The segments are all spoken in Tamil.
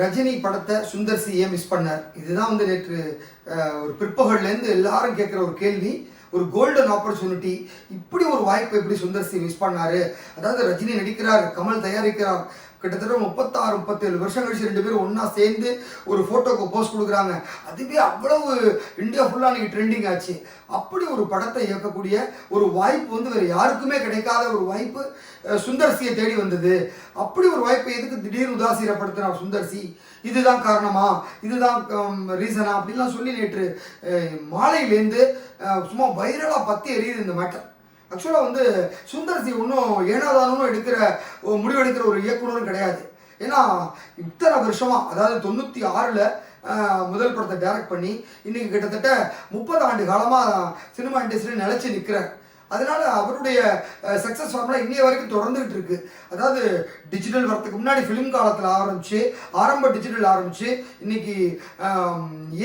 ரஜினி படத்தை சுந்தர் சி ஏன் மிஸ் பண்ணார். இதுதான் வந்து நேற்று ஒரு பிற்பகல்லேருந்து எல்லாரும் கேட்குற ஒரு கேள்வி ஒரு கோல்டன் ஆப்பர்ச்சுனிட்டி இப்படி ஒரு வாய்ப்பை எப்படி சுந்தர் சி மிஸ் பண்ணாரு? அதாவது ரஜினி நடிக்கிறார் கமல் தயாரிக்கிறார் கிட்டத்தட்ட முப்பத்தாறு முப்பத்தேழு வருஷம் கழிச்சு ரெண்டு பேரும் ஒன்றா சேர்ந்து ஒரு ஃபோட்டோக்கு போஸ்ட் கொடுக்குறாங்க. அதுவே அவ்வளவு இந்தியா ஃபுல்லாக அன்றைக்கி ட்ரெண்டிங் ஆச்சு. அப்படி ஒரு படத்தை இயக்கக்கூடிய ஒரு வாய்ப்பு வந்து வேறு யாருக்குமே கிடைக்காத ஒரு வாய்ப்பு சுந்தர்சியை தேடி வந்தது. அப்படி ஒரு வாய்ப்பை எதுக்கு திடீர்னு உதாசீனப்படுத்தினார் சுந்தர் சி? இதுதான் காரணமா? இதுதான் ரீசனா அப்படிலாம் சொல்லி நேற்று மாலையிலேருந்து சும்மா வைரலாக பற்றி எரியுது இந்த மேட்டர் ஆக்சுவலாக வந்து சுந்தர் சி ஒன்றும் ஏனாதானும் எடுக்கிற முடிவெடுக்கிற ஒரு இயக்குனரும் கிடையாது. ஏன்னா இத்தனை வருஷமாக அதாவது தொண்ணூற்றி ஆறில் முதல் படத்தை டைரக்ட் பண்ணி இன்றைக்கி கிட்டத்தட்ட முப்பது ஆண்டு காலமாக சினிமா இண்டஸ்ட்ரியில் நிலச்சி நிற்கிறார் அதனால் அவருடைய சக்ஸஸ் ஃபார்முலா இன்னைய வரைக்கும் தொடர்ந்துகிட்டு இருக்கு. அதாவது டிஜிட்டல் வரத்துக்கு முன்னாடி ஃபிலிம் காலத்தில் ஆரம்பிச்சு ஆரம்ப டிஜிட்டல் ஆரம்பிச்சு இன்னைக்கு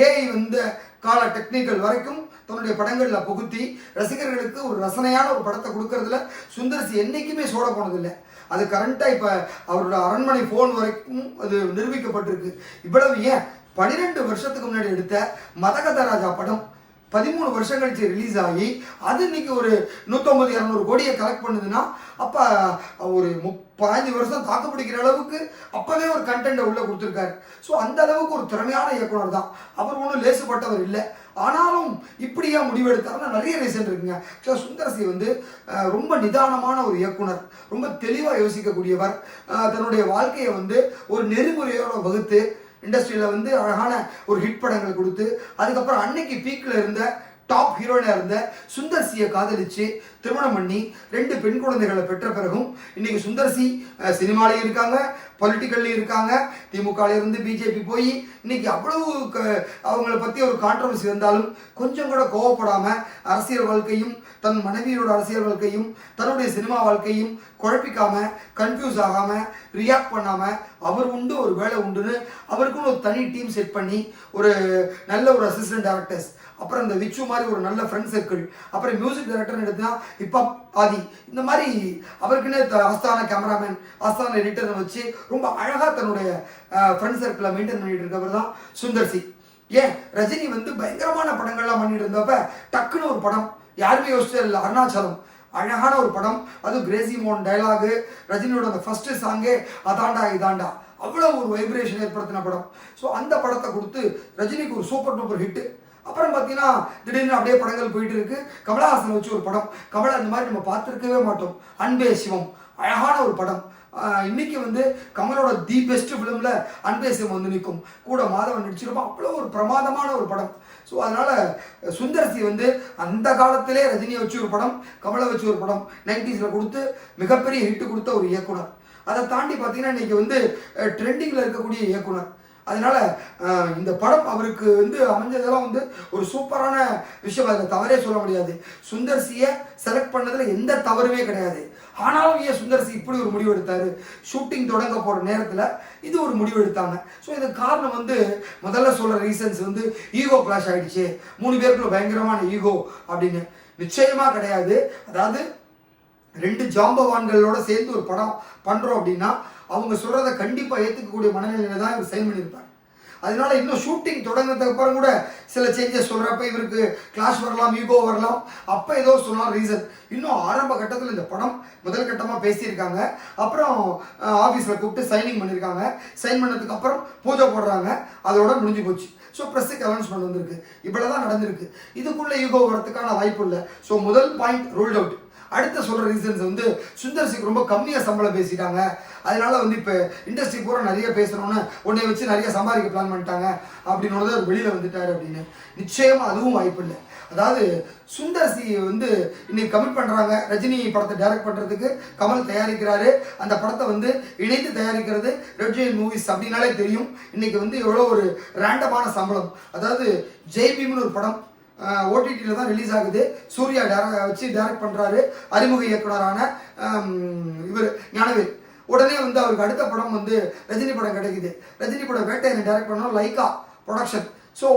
ஏஐ வந்த கால டெக்னிக்கல் வரைக்கும் தன்னுடைய படங்களில் புகுத்தி ரசிகர்களுக்கு ஒரு ரசனையான ஒரு படத்தை கொடுக்கறதுல சுந்தரசி என்றைக்குமே சோட போனதில்லை. அது கரண்ட்டாக இப்போ அவரோட அரண்மனை ஃபோன் வரைக்கும் அது நிரூபிக்கப்பட்டிருக்கு. இவ்வளவு ஏன்? பன்னிரெண்டு வருஷத்துக்கு முன்னாடி எடுத்த மதகத ராஜா படம் பதிமூணு வருஷம் கழிச்சு ரிலீஸ் ஆகி அது இன்னைக்கு ஒரு நூற்றம்பது இரநூறு கோடியை கலெக்ட் பண்ணுதுன்னா அப்போ ஒரு முப் பதினஞ்சு வருஷம் தாக்கு பிடிக்கிற அளவுக்கு அப்போவே ஒரு கண்டென்ட்டை உள்ளே கொடுத்துருக்காரு. ஸோ அந்த அளவுக்கு ஒரு திறமையான இயக்குனர் தான். அவர் ஒன்றும் லேசுப்பட்டவர் இல்லை. ஆனாலும் இப்படியா முடிவெடுத்தாருன்னா நிறைய ரீசன் இருக்குங்க. ஸோ சுந்தரசி வந்து ரொம்ப நிதானமான ஒரு இயக்குனர். ரொம்ப தெளிவாக யோசிக்கக்கூடியவர். தன்னுடைய வாழ்க்கையை வந்து ஒரு நெறிமுறையோட வகுத்து இண்டஸ்ட்ரியில் வந்து அழகான ஒரு ஹிட் படங்கள் கொடுத்து அதுக்கப்புறம் அன்னைக்கு பீக்கில் இருந்த டாப் ஹீரோயினாக இருந்த சுந்தர்சியை காதலிச்சு திருமணம் பண்ணி ரெண்டு பெண் குழந்தைகளை பெற்ற பிறகும் இன்னைக்கு சுந்தர்சி சினிமாலையும் இருக்காங்க. பொலிட்டிக்கல்லையும் இருக்காங்க. திமுகல இருந்து பிஜேபி போய் இன்னைக்கு அவ்வளவு க- அவங்கள பற்றி ஒரு கான்ட்ரவர்சி இருந்தாலும் கொஞ்சம் கூட கோவப்படாமல் அரசியல் வாழ்க்கையும் தன் மனைவியோட அரசியல் வாழ்க்கையும் தன்னுடைய சினிமா வாழ்க்கையும் குழப்பிக்காம கன்ஃபியூஸ் ஆகாம ரியாக்ட் பண்ணாம அவர் உண்டு ஒரு வேலை உண்டுன்னு அவருக்குன்னு ஒரு தனி டீம் செட் பண்ணி ஒரு நல்ல ஒரு அசிஸ்டன்ட் டேரக்டர்ஸ் அப்புறம் இந்த விச்சு மாதிரி ஒரு நல்ல ஃப்ரெண்ட் சர்க்கிள் அப்புறம் மியூசிக் டைரக்டர் எடுத்தா இப்போ ஆதி. இந்த மாதிரி அவருக்குன்னே த- கேமராமேன் அஸ்தான எடிட்டரை வச்சு ரொம்ப அழகாக தன்னுடைய ஃப்ரெண்ட் சர்க்கிளை மெயின்டைன் பண்ணிட்டு இருக்கவர் தான் சுந்தர் சி. ஏன்? ரஜினி வந்து பயங்கரமான படங்கள்லாம் பண்ணிட்டு இருந்தப்ப டக்குன்னு ஒரு படம் யாருமே யோசிச்சது இல்லை. அருணாச்சலம். அழகான ஒரு படம். அதுவும் கிரேசி மோன் டயலாகு ரஜினியோட அந்த ஃபஸ்ட்டு சாங்கே அதாண்டா இதாண்டா. அவ்வளோ ஒரு வைப்ரேஷன் ஏற்படுத்தின படம். ஸோ அந்த படத்தை கொடுத்து ரஜினிக்கு ஒரு சூப்பர் டூப்பர் ஹிட்டு அப்புறம் பார்த்தீங்கன்னா திடீர்னு அப்படியே படங்கள் போயிட்டு இருக்கு. கமலஹாசன் வச்சு ஒரு படம். கமலா இந்த மாதிரி நம்ம பார்த்துருக்கவே மாட்டோம். அன்பே சிவம். அழகான ஒரு படம். இன்னைக்கு வந்து கமலோட தி பெஸ்ட் ஃபிலிமில் அன்பே சிவம் வந்து நிற்கும் கூட மாதவன் நடிச்சிருப்போம் அவ்வளோ ஒரு பிரமாதமான ஒரு படம். ஸோ அதனால் சுந்தரசி வந்து அந்த காலத்திலே ரஜினியை வச்சு ஒரு படம் கமலை வச்சு ஒரு படம் நைன்டிஸில் கொடுத்து மிகப்பெரிய ஹிட் கொடுத்த ஒரு இயக்குனர். அதை தாண்டி பார்த்தீங்கன்னா இன்றைக்கி வந்து ட்ரெண்டிங்கில் இருக்கக்கூடிய இயக்குனர். அதனால் இந்த படம் அவருக்கு வந்து அமைஞ்சதெல்லாம் வந்து ஒரு சூப்பரான விஷயம். அதில் தவறே சொல்ல முடியாது. சுந்தர்சியை செலக்ட் பண்ணதில் எந்த தவறுமே கிடையாது. ஆனாலும் ஏன் சுந்தர்சி இப்படி ஒரு முடிவு எடுத்தார்? ஷூட்டிங் தொடங்க போகிற நேரத்தில் இது ஒரு முடிவு எடுத்தாங்க. ஸோ இதுக்கு காரணம் வந்து முதல்ல சொல்கிற ரீசன்ஸ் வந்து ஈகோ கிளாஷ் ஆகிடுச்சு மூணு பேருக்குள்ள பயங்கரமான ஈகோ அப்படின்னு. நிச்சயமாக கிடையாது. அதாவது ரெண்டு ஜாம்பவான்களோட சேர்ந்து ஒரு படம் பண்ணுறோம் அப்படின்னா அவங்க சொல்கிறத கண்டிப்பாக ஏற்றுக்கக்கூடிய மனநிலையில் தான் இவர் சைன் பண்ணியிருப்பார். அதனால இன்னும் ஷூட்டிங் தொடங்கினதுக்கு அப்புறம் கூட சில சேஞ்சஸ் சொல்கிறப்ப இவருக்கு கிளாஷ் வரலாம் ஈகோ வரலாம். அப்போ ஏதோ சொல்லலாம் ரீசன் இன்னும் ஆரம்ப கட்டத்தில் இந்த படம் முதல் கட்டமாக பேசியிருக்காங்க. அப்புறம் ஆஃபீஸில் கூப்பிட்டு சைனிங் பண்ணியிருக்காங்க. சைன் பண்ணதுக்கு அப்புறம் பூஜை போடுறாங்க. அதோட முடிஞ்சு போச்சு. ஸோ ப்ரெஸ்ஸுக்கு அனௌன்ஸ்மெண்ட் வந்திருக்கு. இவ்வளோ தான் நடந்திருக்கு. இதுக்குள்ளே ஈகோ வரத்துக்கான வாய்ப்பு இல்லை. ஸோ முதல் பாயிண்ட் ரூல்ட் அவுட் அடுத்த சொல்கிற ரீசன்ஸ் வந்து சுந்தர் சிங் ரொம்ப கம்மியாக சம்பளம் பேசிட்டாங்க. அதனால வந்து இப்போ இண்டஸ்ட்ரி பூரா நிறைய பேசணும்னு உன்னை வச்சு நிறைய சம்பாதிக்க பிளான் பண்ணிட்டாங்க அப்படின்னு அவர் வெளியில் வந்துட்டார் அப்படின்னு. நிச்சயமாக அதுவும் வாய்ப்பு இல்லை. அதாவது சுந்தர் சி வந்து இன்னைக்கு கமிட் பண்ணுறாங்க ரஜினி படத்தை டைரக்ட் பண்ணுறதுக்கு கமல் தயாரிக்கிறாரு. அந்த படத்தை வந்து இணைத்து தயாரிக்கிறது ரெட் ஜெயின் மூவிஸ் அப்படின்னாலே தெரியும். இன்னைக்கு வந்து எவ்வளோ ஒரு ரேண்டமான சம்பளம். அதாவது ஜெய் பீம்னு ஒரு படம் ஓடிடியில் தான் ரிலீஸ் ஆகுது. சூர்யா டேர வச்சு டேரக்ட் பண்ணுறாரு அறிமுக இயக்குனரான இவர் ஞானவேல். உடனே வந்து அவருக்கு அடுத்த படம் வந்து ரஜினி படம் கிடைக்குது. ரஜினி படம் வேட்டையனை டேரக்ட் பண்ணோம். லைக்கா ப்ரொடக்ஷன் ஸோ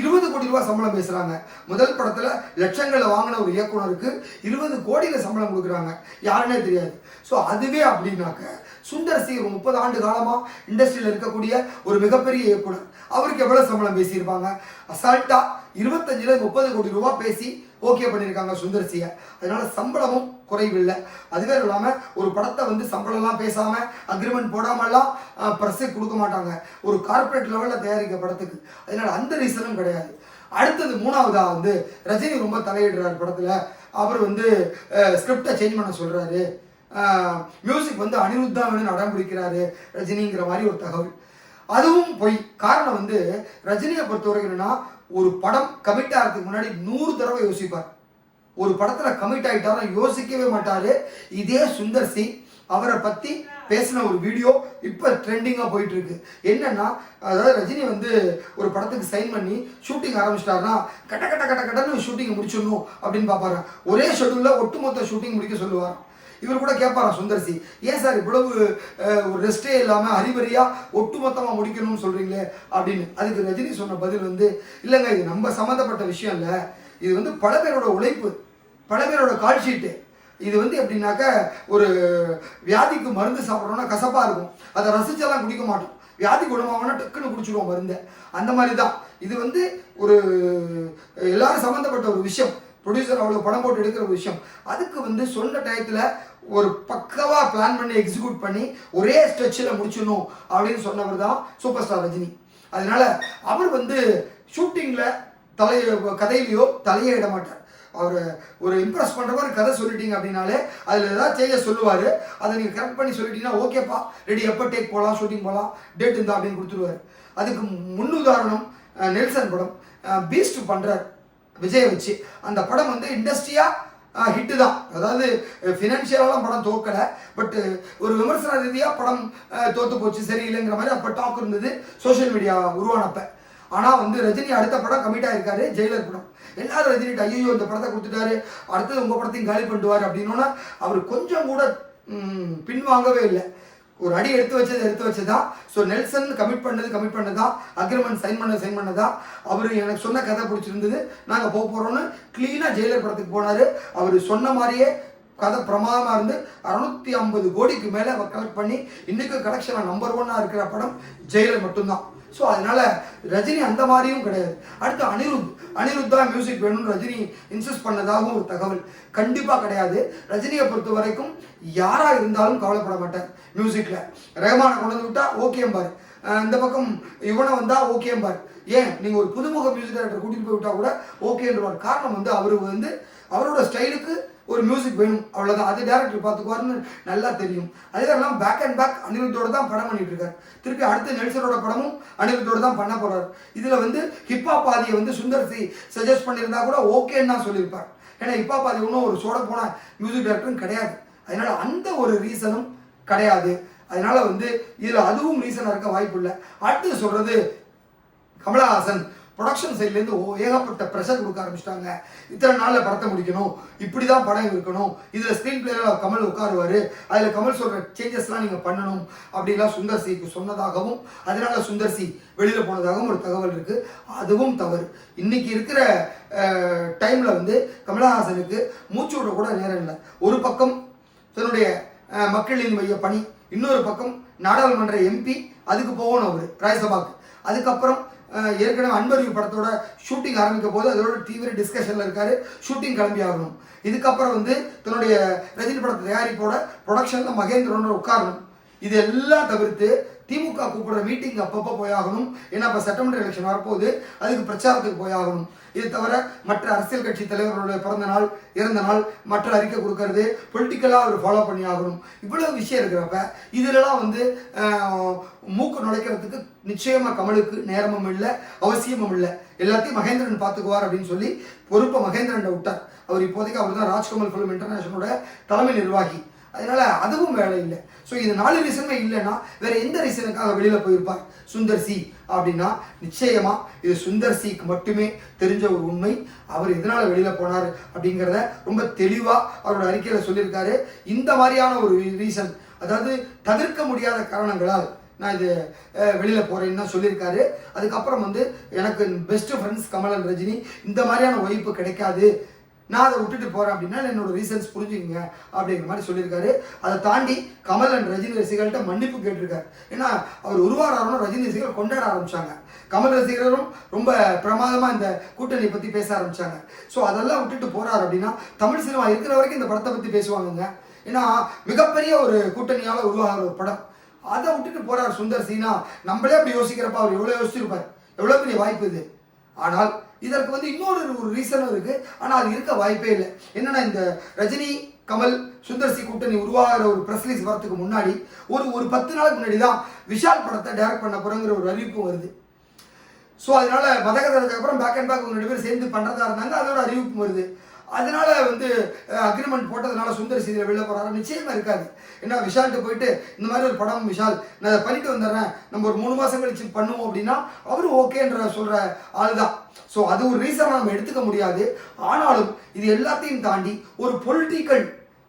இருபது கோடி ரூபாய் சம்பளம் பேசுகிறாங்க முதல் படத்தில் லட்சங்களை வாங்கின ஒரு இயக்குனருக்கு இருபது கோடியில் சம்பளம் கொடுக்குறாங்க. யாருன்னே தெரியாது. ஸோ அதுவே அப்படின்னாக்க சுந்தர் சி ஒரு முப்பது ஆண்டு காலமாக இண்டஸ்ட்ரியில் இருக்கக்கூடிய ஒரு மிகப்பெரிய இயக்குனர். அவருக்கு எவ்வளோ சம்பளம் பேசியிருப்பாங்க? அசால்ட்டா இருபத்தஞ்சில் முப்பது கோடி ரூபா பேசி ஓகே பண்ணியிருக்காங்க சுந்தர்சியை. அதனால் அதனால சம்பளமும் குறைவில்லை. அதுவே இல்லாமல் ஒரு படத்தை வந்து சம்பளம்லாம் பேசாமல் அக்ரிமெண்ட் போடாமல்லாம் ப்ரெஸ்ஸே கொடுக்க மாட்டாங்க. ஒரு கார்ப்பரேட் லெவலில் தயாரிக்க படத்துக்கு. அதனால அந்த ரீசனும் கிடையாது. அடுத்தது மூணாவதாக வந்து ரஜினி ரொம்ப தலையிடுறார் படத்தில். அவர் வந்து ஸ்கிரிப்டை சேஞ்ச் பண்ண சொல்கிறாரு மியூசிக் வந்து அனிருத்தா தான் வேணும்னு அடம் பிடிக்கிறாரு ரஜினிங்கிற மாதிரி ஒரு தகவல். அதுவும் பொய் காரணம் வந்து ரஜினியை பொறுத்தவரைக்கும் என்னன்னா ஒரு படம் கமிட் ஆகிறதுக்கு முன்னாடி நூறு தடவை யோசிப்பார். ஒரு படத்தில் கமிட் ஆகிட்டாலும் யோசிக்கவே மாட்டார். இதே சுந்தர் சிங் அவரை பற்றி பேசின ஒரு வீடியோ இப்போ ட்ரெண்டிங்காக போயிட்டு இருக்கு என்னன்னா அதாவது ரஜினி வந்து ஒரு படத்துக்கு சைன் பண்ணி ஷூட்டிங் ஆரம்பிச்சிட்டாருன்னா கட்ட கட்ட கட்ட கட்டன்னு ஷூட்டிங் முடிச்சிடணும் அப்படின்னு பார்ப்பாரு. ஒரே ஷெடியூலில் ஒட்டுமொத்த ஷூட்டிங் முடிக்க சொல்லுவார். இவர் கூட கேட்பாராம் சுந்தர்சி? ஏன் சார் இவ்வளவு ஒரு ரெஸ்டே இல்லாமல் அறிவறியாக ஒட்டுமொத்தமாக முடிக்கணும்னு சொல்கிறீங்களே அப்படின்னு. அதுக்கு ரஜினி சொன்ன பதில் வந்து இல்லைங்க இது நம்ம சம்மந்தப்பட்ட விஷயம் இல்லை. இது வந்து பல பேரோட உழைப்பு பல பேரோட கால்ஷீட்டு இது வந்து எப்படின்னாக்க ஒரு வியாதிக்கு மருந்து சாப்பிட்றோன்னா கசப்பாக இருக்கும். அதை ரசிச்செல்லாம் குடிக்க மாட்டோம். வியாதி குணமாகனா டக்குன்னு குடிச்சிடுவோம் மருந்தை. அந்த மாதிரி தான் இது வந்து ஒரு எல்லாரும் சம்மந்தப்பட்ட ஒரு விஷயம். ப்ரொடியூசர் அவ்வளோ படம் போட்டு எடுக்கிற ஒரு விஷயம். அதுக்கு வந்து சொன்ன டயத்தில் ஒரு பக்கவாக பிளான் பண்ணி எக்ஸிக்யூட் பண்ணி ஒரே ஸ்ட்ரெச்சில் முடிச்சிடணும் அப்படின்னு சொன்னவர் தான் சூப்பர் ஸ்டார் ரஜினி. அதனால அவர் வந்து ஷூட்டிங்கில் தலை கதையிலையோ தலையே இட மாட்டார். அவர் ஒரு இம்ப்ரெஸ் பண்ணுற மாதிரி கதை சொல்லிட்டீங்க அப்படின்னாலே அதில் ஏதாவது செய்ய சொல்லுவார். அதை நீங்கள் கரெக்ட் பண்ணி சொல்லிட்டீங்கன்னா ஓகேப்பா ரெடி எப்போ டேக் போகலாம் ஷூட்டிங் போகலாம் டேட் இருந்தா அப்படின்னு கொடுத்துருவாரு. அதுக்கு முன்னுதாரணம் நெல்சன் படம். பீஸ்ட் பண்ணுறார் விஜய் வச்சு. அந்த படம் வந்து இண்டஸ்ட்ரியாக ஹிட்டு தான் அதாவது ஃபினான்ஷியலாலாம் படம் தோக்கலை. பட் ஒரு விமர்சன ரீதியாக படம் தோற்று போச்சு சரியில்லைங்கிற மாதிரி அப்போ டாக் இருந்தது. சோஷியல் மீடியா உருவானப்ப. ஆனால் வந்து ரஜினி அடுத்த படம் கமிட்டாக இருக்காரு ஜெயிலர் படம். எல்லாரும் ரஜினிட்ட ஐயோ இந்த படத்தை கொடுத்துட்டாரு. அடுத்தது உங்கள் படத்தையும் காலி பண்ணுவார் அப்படின்னா அவர் கொஞ்சம் கூட பின்வாங்கவே இல்லை. ஒரு அடி எடுத்து வச்சது எடுத்து வச்சதா? ஸோ நெல்சன் கமிட் பண்ணது கமிட் பண்ணதா? அக்ரிமெண்ட் சைன் பண்ணது சைன் பண்ணதா? அவர் எனக்கு சொன்ன கதை பிடிச்சிருந்தது. நாங்கள் போக போகிறோன்னு க்ளீனாக ஜெயிலர் படத்துக்கு போனார். அவர் சொன்ன மாதிரியே கதை பிரமாதமாக இருந்து அறுநூத்தி ஐம்பது கோடிக்கு மேலே அவர் கலெக்ட் பண்ணி இன்றைக்கும் கலெக்ஷனில் நம்பர் ஒன்னாக இருக்கிற படம் ஜெயிலர் மட்டும்தான். ஸோ அதனால ரஜினி அந்த மாதிரியும் கிடையாது. அடுத்து அனிருத். அனிருத் தான் மியூசிக் வேணும்னு ரஜினி இன்சிஸ்ட் பண்ணதாகவும் ஒரு தகவல். கண்டிப்பாக கிடையாது. ரஜினியை பொறுத்த வரைக்கும் யாராக இருந்தாலும் கவலைப்பட மாட்டார் மியூசிக்கில் ரஹ்மானை கொண்டு வந்து ஓகே ஓகேம்பார் இந்த பக்கம் இவனை வந்தா ஓகேம்பார் ஏன்? நீங்கள் ஒரு புதுமுக மியூசிக் டைரக்டர் கூட்டிகிட்டு போய் விட்டால் கூட ஓகேன்றவார் காரணம் வந்து அவர் வந்து அவரோட ஸ்டைலுக்கு ஒரு மியூசிக் வேணும் அவ்வளோதான் அது டேரக்டர் பார்த்துக்குவாருன்னு நல்லா தெரியும். அதே இல்லாமல் பேக் அண்ட் பேக் அனிருத்தோட தான் படம் பண்ணிட்டு இருக்காரு திருப்பி அடுத்து நெல்சனோட படமும் அனிருத்தோட தான் பண்ண போறாரு. இதில் வந்து ஹிப்ஹாப் பாதியை வந்து சுந்தர் சி சஜஸ்ட் பண்ணியிருந்தா கூட ஓகேன்னு தான் சொல்லியிருப்பார். ஏன்னா ஹிப்ஹாப் பாதி ஒன்றும் ஒரு சோட போன மியூசிக் டேரக்டரும் கிடையாது. அதனால அந்த ஒரு ரீசனும் கிடையாது. அதனால வந்து இதில் அதுவும் ரீசனாக இருக்க வாய்ப்பு இல்லை. அடுத்து சொல்றது கமலஹாசன். ப்ரொடக்ஷன் சைட்லேருந்து ஏகப்பட்ட ப்ரெஷர் கொடுக்க ஆரம்பிச்சிட்டாங்க. இத்தனை நாளில் படத்தை முடிக்கணும். இப்படி தான் படம் இருக்கணும் இதில் ஸ்க்ரீன் பிளேயில் கமல் உட்காருவார். அதில் கமல் சொல்கிற சேஞ்சஸ்லாம் நீங்கள் பண்ணணும். அப்படிலாம் சுந்தர் சிக்கு சொன்னதாகவும் அதனால சுந்தர் சி வெளியில் போனதாகவும் ஒரு தகவல் இருக்குது அதுவும் தவறு. இன்னைக்கு இருக்கிற டைமில் வந்து கமலஹாசனுக்கு மூச்சு விட கூட நேரம் இல்லை. ஒரு பக்கம் தன்னுடைய மக்களின் மைய பணி இன்னொரு பக்கம் நாடாளுமன்ற எம்பி அதுக்கு போகணும் அவர் ராஜ்யசபாக்கு. அதுக்கப்புறம் ஏற்கனவே அன்பறிவு படத்தோட ஷூட்டிங் ஆரம்பிக்க போது அதோட தீவிர டிஸ்கஷனில் இருக்கார். ஷூட்டிங் கிளம்பி ஆகணும். இதுக்கப்புறம் வந்து தன்னுடைய ரஜினி படத்தை தயாரிப்போட ப்ரொடக்ஷனில் மகேந்திரனோட உட்காரணும். இது எல்லாம் தவிர்த்து திமுக கூப்பிடுற மீட்டிங் அப்பப்போ போயாகணும். ஏன்னா இப்போ சட்டமன்ற எலெக்ஷன் வரப்போகுது. அதுக்கு பிரச்சாரத்துக்கு போயாகணும். இது தவிர மற்ற அரசியல் கட்சி தலைவர்களுடைய பிறந்த நாள் இறந்த நாள் மற்ற அறிக்கை கொடுக்கறது பொலிட்டிக்கலாக அவர் ஃபாலோ பண்ணி ஆகணும். இவ்வளவு விஷயம் இருக்கிறப்ப இதிலெல்லாம் வந்து மூக்கு நுழைக்கிறதுக்கு நிச்சயமாக கமலுக்கு நேரமும் இல்லை அவசியமும் இல்லை. எல்லாத்தையும் மகேந்திரன் பார்த்துக்குவார் அப்படின்னு சொல்லி பொறுப்பை மகேந்திரன் விட்டார். அவர் இப்போதைக்கு அவர் தான் ராஜ்கமல் ஃபிலிம் இன்டர்நேஷனலோட தலைமை நிர்வாகி. அதனால அதுவும் வேலை இல்லை. ஸோ இது நாலு ரீசனுமே இல்லைன்னா வேற எந்த ரீசனுக்காக வெளியில போயிருப்பார்? சுந்தர் சி. அப்படின்னா நிச்சயமா இது சுந்தர் சிக்கு மட்டுமே தெரிஞ்ச ஒரு உண்மை. அவர் எதனால வெளியில போனார் அப்படிங்கிறத ரொம்ப தெளிவா அவரோட அறிக்கையில சொல்லியிருக்காரு. இந்த மாதிரியான ஒரு ரீசன் அதாவது தவிர்க்க முடியாத காரணங்களால் நான் இது வெளியில் போகிறேன்னு தான் சொல்லியிருக்காரு. அதுக்கப்புறம் வந்து எனக்கு பெஸ்ட் ஃப்ரெண்ட்ஸ் கமலன் ரஜினி இந்த மாதிரியான ஒய்ப்பு கிடைக்காது. நான் அதை விட்டுட்டு போறேன் அப்படின்னா என்னோட ரீசன்ஸ் புரிஞ்சுக்கங்க அப்படிங்கிற மாதிரி சொல்லியிருக்காரு. அதை தாண்டி கமல் அண்ட் ரஜினி ரசிகர்கள்ட்ட மன்னிப்பு கேட்டிருக்காரு. ஏன்னா அவர் உருவாராரணும் ரஜினி ரசிகர்கள் கொண்டாட ஆரம்பிச்சாங்க. கமல் ரசிகரும் ரொம்ப பிரமாதமா இந்த கூட்டணி பத்தி பேச ஆரம்பிச்சாங்க. ஸோ அதெல்லாம் விட்டுட்டு போறாரு அப்படின்னா தமிழ் சினிமா இருக்கிற வரைக்கும் இந்த படத்தை பத்தி பேசுவாங்கங்க. ஏன்னா மிகப்பெரிய ஒரு கூட்டணியால உருவாகிற ஒரு படம். அதை விட்டுட்டு போறார் சுந்தர் சீனா. நம்மளே அப்படி யோசிக்கிறப்ப அவர் எவ்வளவு யோசிச்சிருப்பார். எவ்வளவு பெரிய வாய்ப்பு இது. ஆனால் இதற்கு வந்து இன்னொரு ஒரு ரீசனும் இருக்கு. ஆனால் அது இருக்க வாய்ப்பே இல்லை. என்னன்னா இந்த ரஜினி கமல் சுந்தர் சி கூட்டணி உருவாகிற ஒரு ப்ரெஸ் ரிலீஸ் வரத்துக்கு முன்னாடி ஒரு ஒரு பத்து நாளுக்கு முன்னாடி தான் விஷால் படத்தை டைரக்ட் பண்ண போகிறோங்கிற ஒரு அறிவிப்பு வருது. ஸோ அதனால மதகதற்கு அப்புறம் பேக் அண்ட் பேக் ரெண்டு பேரும் சேர்ந்து பண்ணுறதா இருந்தாங்க. அதோட அறிவிப்பு வருது. அதனால வந்து அக்ரிமெண்ட் போட்டதுனால சுந்தர் சீதியில் வெளில போறாரு? நிச்சயமா இருக்காது. ஏன்னா விஷால்கிட்ட போயிட்டு இந்த மாதிரி ஒரு படம் விஷால் நான் அதை பண்ணிட்டு வந்துடுறேன். நம்ம ஒரு மூணு மாசம் கழிச்சு பண்ணுவோம் அப்படின்னா அவரும் ஓகேன்ற சொல்ற ஆள் தான் ஸோ அது ஒரு ரீசனாக நம்ம எடுத்துக்க முடியாது. ஆனாலும் இது எல்லாத்தையும் தாண்டி ஒரு பொலிட்டிக்கல்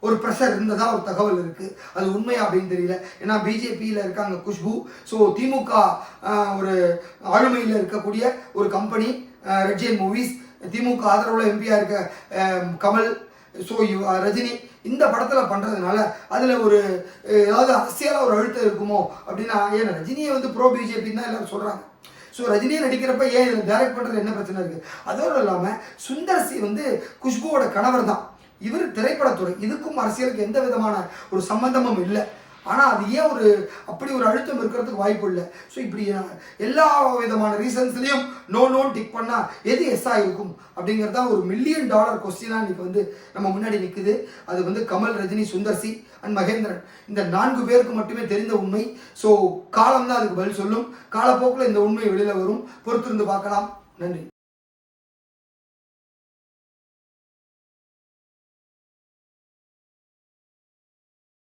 ஒரு ப்ரெஷர் இருந்ததா ஒரு தகவல் இருக்கு. அது உண்மையா அப்படின்னு தெரியல. ஏன்னா பிஜேபியில் இருக்காங்க குஷ்பு. ஸோ திமுக ஒரு ஆளுமையில் இருக்கக்கூடிய ஒரு கம்பெனி ரெட்ஜியன் மூவிஸ் திமுக ஆதரவுள்ள எம்பியாக இருக்க கமல் ஸோ ரஜினி இந்த படத்தில் பண்ணுறதுனால அதில் ஒரு ஏதாவது அரசியலாக ஒரு அழுத்தம் இருக்குமோ அப்படின்னா ஏன் ரஜினியை வந்து ப்ரோ பிஜேபின்னு தான் எல்லாரும் சொல்கிறாங்க ஸோ ரஜினியை நடிக்கிறப்ப ஏன் இதில் டைரக்ட் பண்ணுறது என்ன பிரச்சனை இருக்குது அதோடு இல்லாமல் சுந்தர் சி வந்து குஷ்புவோட கணவர் தான். இவர் திரைப்படத்துறை இதுக்கும் அரசியலுக்கு எந்த விதமான ஒரு சம்பந்தமும் இல்லை. ஆனால் அது ஏன் ஒரு அப்படி ஒரு அழுத்தம் இருக்கிறதுக்கு வாய்ப்பு இல்லை? ஸோ இப்படி எல்லா விதமான ரீசன்ஸ்லையும் நோ நோன் டிக் பண்ணால் எது எஸ்ஸாக இருக்கும்? அப்படிங்கிறது தான் ஒரு மில்லியன் டாலர் கொஸ்டினாக இன்றைக்கி வந்து நம்ம முன்னாடி நிற்குது அது வந்து கமல் ரஜினி சுந்தர்சி அண்ட் மகேந்திரன். இந்த நான்கு பேருக்கு மட்டுமே தெரிந்த உண்மை. ஸோ காலம் தான் அதுக்கு பதில் சொல்லும். காலப்போக்கில் இந்த உண்மை வெளியில் வரும். பொறுத்திருந்து பார்க்கலாம். நன்றி.